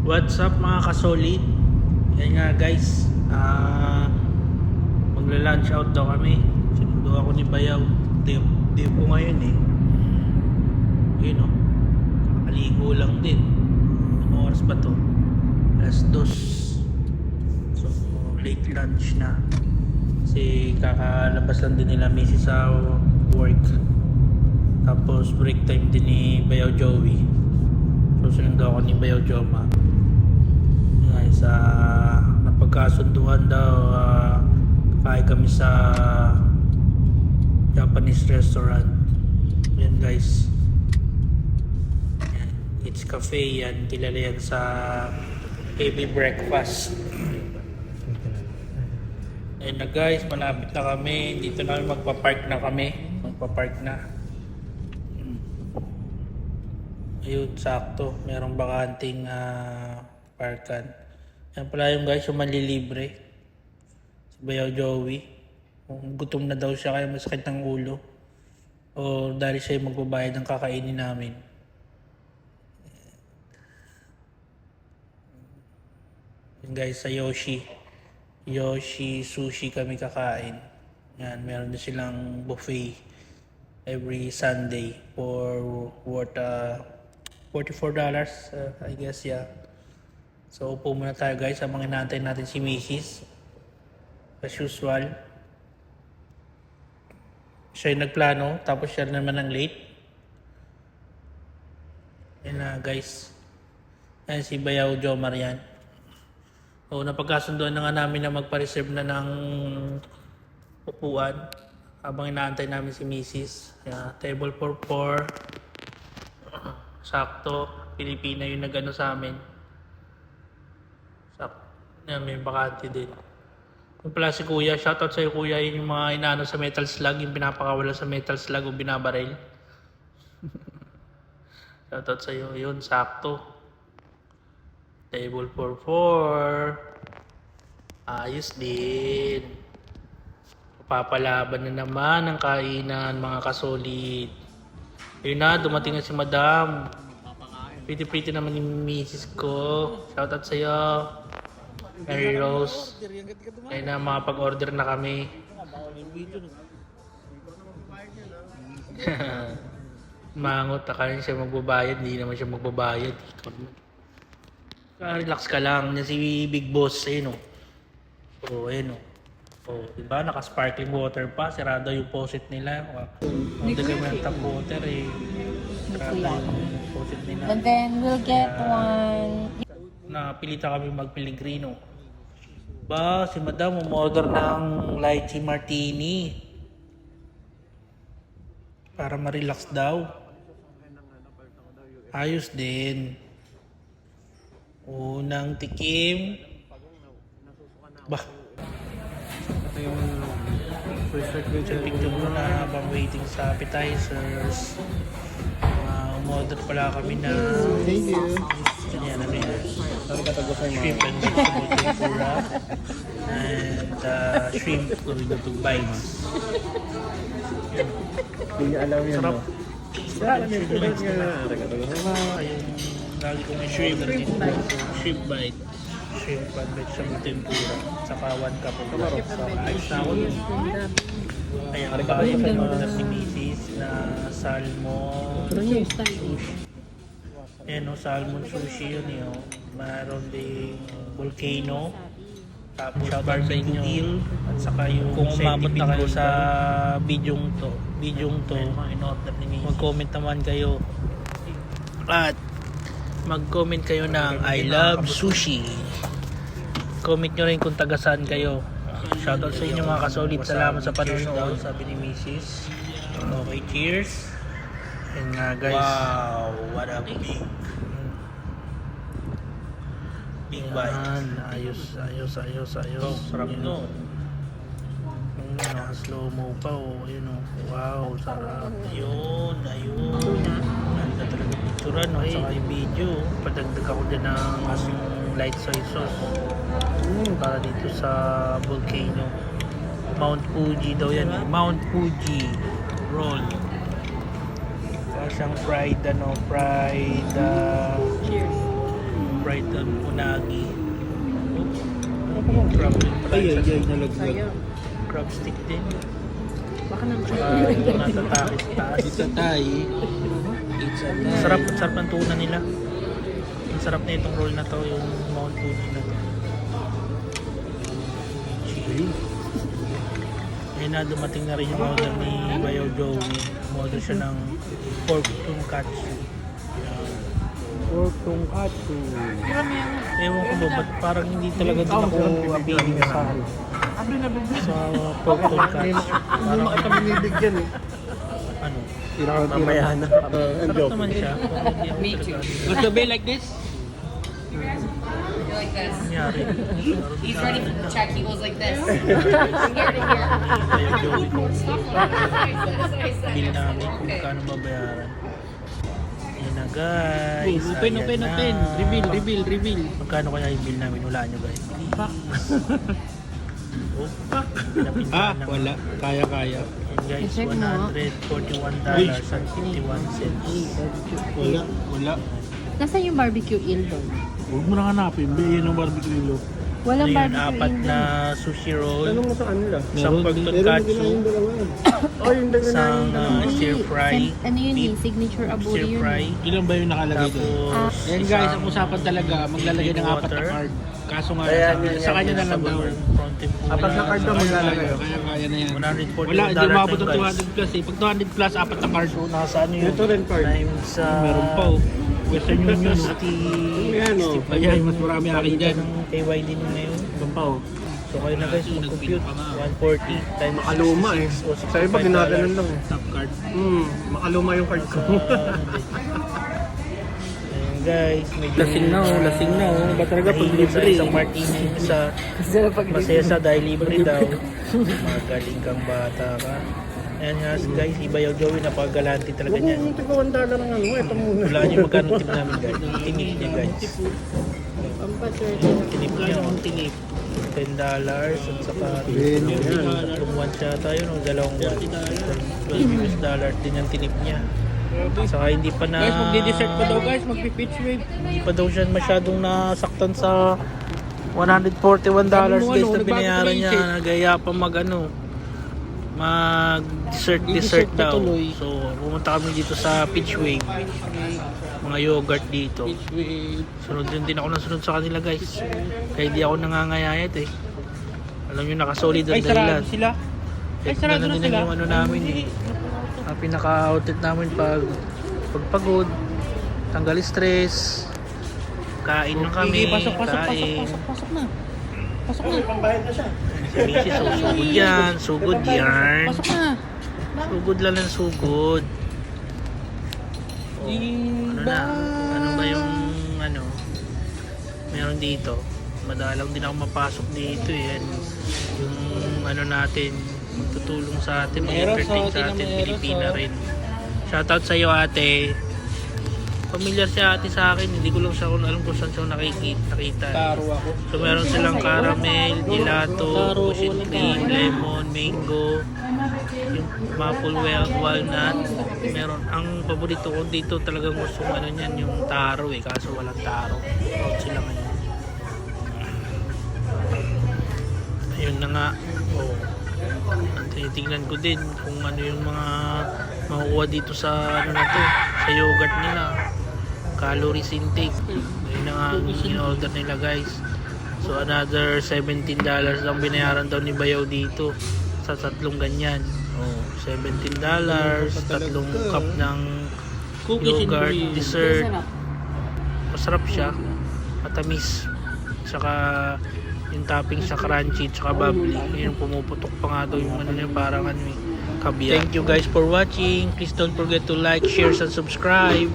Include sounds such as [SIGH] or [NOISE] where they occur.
What's up mga kasolid? Yan nga guys. Ah magla-lunch out daw kami. Sinundo ako ni Bayaw. Day, day po ngayon eh. Yun oh. Kaligo lang din. Ano oras ba to? Alas dos. So late lunch na. Kasi kakalabas lang din nila misis sa work. Tapos break time din ni Bayaw Joey. So sinundo ako ni Bayaw Joma. Ah napagkasunduan daw ah, kakain kami sa Japanese restaurant. Yan guys. It's cafe yan. Kilala yan sa heavy breakfast. Ayun na guys, malapit na kami. Dito na magpa-park na kami. Magpa-park na. Ayun, sakto. Merong bakanting ah, parkan. Yan pala yung guys, yung manlilibre. Si Bayaw Joey. Gutom na daw siya kaya masakit ng ulo. O dahil siya yung magbabayad ng kakainin namin. Yan guys, sa Yoshi. Yoshi Sushi kami kakain. Yan, meron din silang buffet every Sunday for worth uh, $44 uh, I guess yeah. So upo muna tayo guys habang inaantay natin si Mrs. As usual. Siya yung nagplano tapos siya naman ang late. Yan na guys. Yan si Bayaw Jomar yan. O napagkasunduan na nga namin na magpa-reserve na ng upuan habang inaantay namin si Mrs. Yeah, table for four. [CLEARS THROAT] Sakto. Pilipina yung nagano sa amin. Yan, may bakante din. Yung pala si Kuya, shoutout sa'yo Kuya, yun yung mga inaano sa metal slug, yung pinapakawala sa metal slug o binabaril. [LAUGHS] shoutout sa'yo, yun, sakto. Table for four. Ayos din. Papalaban na naman ang kainan mga kasolid. Ayun na, dumating na si Madam. Pretty-pretty naman ni Mrs. ko. Shoutout sa'yo. Mary Rose. Ayun na, makapag-order na kami. [LAUGHS] Mangot, akala siya magbabayad. Hindi naman siya magbabayad. Relax ka lang. Yan si Big Boss. Ayun o. Oh, ayun o. Oh, diba? Naka-sparkling water pa. Sirado yung faucet nila. Hindi kami ng tap water eh. Sirado yung faucet nila. And then we'll get one. Napilita kami mag-Pellegrino. Ba, si Madam umorder ng lychee martini. Para ma-relax daw. Ayos din. Unang tikim. Bah, Ito yung first ko So, picture mo na habang waiting sa appetizers. Uh, umorder pala kami na Thank you. ano yan. Sorry ka tago sa'yo Shrimp and vegetable tempura. And uh, shrimp with bites. Hindi niya alam yun. Sarap. no? Kaya alam yun. Tulad nga na. Taga-taga sa'yo. Yung lagi kong shrimp shrimp bite. Shrimp bite. Shrimp and vegetable tempura. Saka one cup of. So, ayos na ako dun. Ayan, bahay pa na si Mrs. na salmon sushi. Ayan o, salmon sushi yun yun. Mayroon ding volcano. Tapos barbecue grill. At saka yung kung umabot na kayo sa bidyong to, bidyong to, mag-comment naman kayo. At mag-comment kayo ng I love sushi. Comment nyo rin kung taga saan kayo. Shoutout sa inyo mga kasolid. Salamat sa panonood. Sabi ni Mrs. Okay, cheers. And nga guys. Wow, what a big big bite. ayos, ayos, ayos, ayos. Sarap no. Yung naka slow mo pa oh. Ayun oh. Wow, sarap. Ayun, ayun. Ganda talaga picture no. Saka yung video. Padagdag ako dyan ng light soy sauce. Para dito sa volcano. Mount Fuji daw yan. eh. Mount Fuji roll. Saka siyang fried ano, fried uh, Cheers. Um, unagi. Oh, crab din pala. Ay, ay, ay, nalaglag. Crab stick din. Baka naman. Ito nasa taas. taas. It's a Thai. It's a Thai. Sarap, sarap ng tuna nila. Ang sarap na itong roll na to, yung Mount Tuna na to. Ayun na, dumating na rin yung order ni Bayo Joey. Order siya ng pork tonkatsu. Pork tonkatsu. Ewan ko ba, ba't parang hindi talaga din ako abiling sa, sa pork tonkatsu. Hindi Parang, makita binibigyan eh. ano, Mamaya na. sarap naman siya. talaga- What's the bill like this? like this. He's ready for the check. He goes like this. Bayo Joey kung bill namin kung Okay. magkano babayaran. Ayan na guys. Open, Ayan open, na. open. Reveal, reveal, reveal. Magkano kaya yung bill namin? Wala nyo guys. [LAUGHS] oh, pinapintahan Ah, na. wala. Kaya, kaya. Ayan guys, I-check mo. $141 and 51 cents. Wala, wala. Nasaan yung barbecue eel doon? Huwag mo na hanapin. Be, yan ang barbecue nilo. Walang Ano yun, barbecue apat na sushi roll, mo sa kanila. isang pork tonkatsu, [COUGHS] Oh, yung dalawa. isang uh, stir fry, Ano yun eh? beef Signature aburi stir yun. fry, eh. Ilan ba yung nakalagay doon? tapos Yan guys, ang usapan talaga, maglalagay ng apat na water. card. Kaso nga, Kaya sa, sa kanya na lang daw. Apat na card daw maglalagay. Kaya kaya na yan. 140 Wala, hindi umabot ng guys. 200 plus eh. Pag 200 plus, apat na card. So, nasa ano yun? Ito rin card. Times. Meron pa oh. Western Union. 60... Ayan oh. Ayan, mas marami akin dyan. ng KYD nyo ngayon. Pa oh. So kayo na guys, mag-compute. 140 times Makaluma eh. 66 o Sa iba, $65 ginaganon lang eh. Top card. Hmm, makaluma yung card ko. Sa, din. Ayun guys, medyo... Lasing na oh, lasing na oh. Ba talaga pag Mahilig sa libre? isang martini isa. [LAUGHS] Masaya sa dahil libre daw. Magaling kang bata ka. Ayan nga guys, iba yung Joey, napakagalante talaga Huwag niyan. mo yung tiga 1 dollar ng ano, ito muna. Wala niyo magkano tip namin guys. Tinip niya guys. Tinip niya. Tinip. $10 dollars at saka Yan, tatlong one siya tayo no, dalawang one. 12 US dollar din ang tinip niya. Saka hindi pa na Guys, magdi-dessert pa daw guys, magpi-pitch wave. hindi pa daw siya masyadong nasaktan sa 141 dollars Sabi mo, guys ano, na binayaran niya siya. nagaya pa mag ano mag dessert dessert daw tuloy. so pumunta kami dito sa Peach Wave mga yogurt dito sunod din din ako ng sunod sa kanila guys kaya di ako nangangayayat eh alam nyo nakasolid ang Ay, sarado dahilan sila. Ay, sarado na din sila. yung ano namin eh. Ang pinaka-outlet namin pag pagpagod, tanggal stress, kain lang kami, pasok, pasok, pasok, kain. pasok, pasok na. Pasok na. Si Mrs. sugod yan, sugod yan. Pasok na. Sugod lang ng sugod. Oh, ano na, ano ba yung ano, meron dito. Madalang din ako mapasok dito eh. Yan, Yung ano natin, magtutulong sa atin, mag-entertain sa atin, Pilipina rin. Shoutout sa iyo ate. Familiar si ate sa akin, hindi ko lang siya kung alam kung saan siya nakikita. nakita. Taro ako. So meron silang caramel, gelato, wala cream, lemon, mango, yung maple wa- walnut. Meron ang paborito ko dito talagang gusto ano niyan yung taro eh kaso walang taro. Out sila ngayon. Ayun na nga. Oh. Tinitingnan ko din kung ano yung mga makukuha dito sa ano na to, sa yogurt nila. Calories intake. Nga ang in-order nila guys. So another $17 lang binayaran daw ni Bayaw dito sa tatlong ganyan. Oh, $17, tatlong cup ng yogurt, cream. dessert. Masarap siya. Matamis. Tsaka yung topping sa crunchy tsaka bubbly. Yung pumuputok pa nga daw yung ano niya parang ano eh, kabiyak. Thank you guys for watching. Please don't forget to like, share, and subscribe.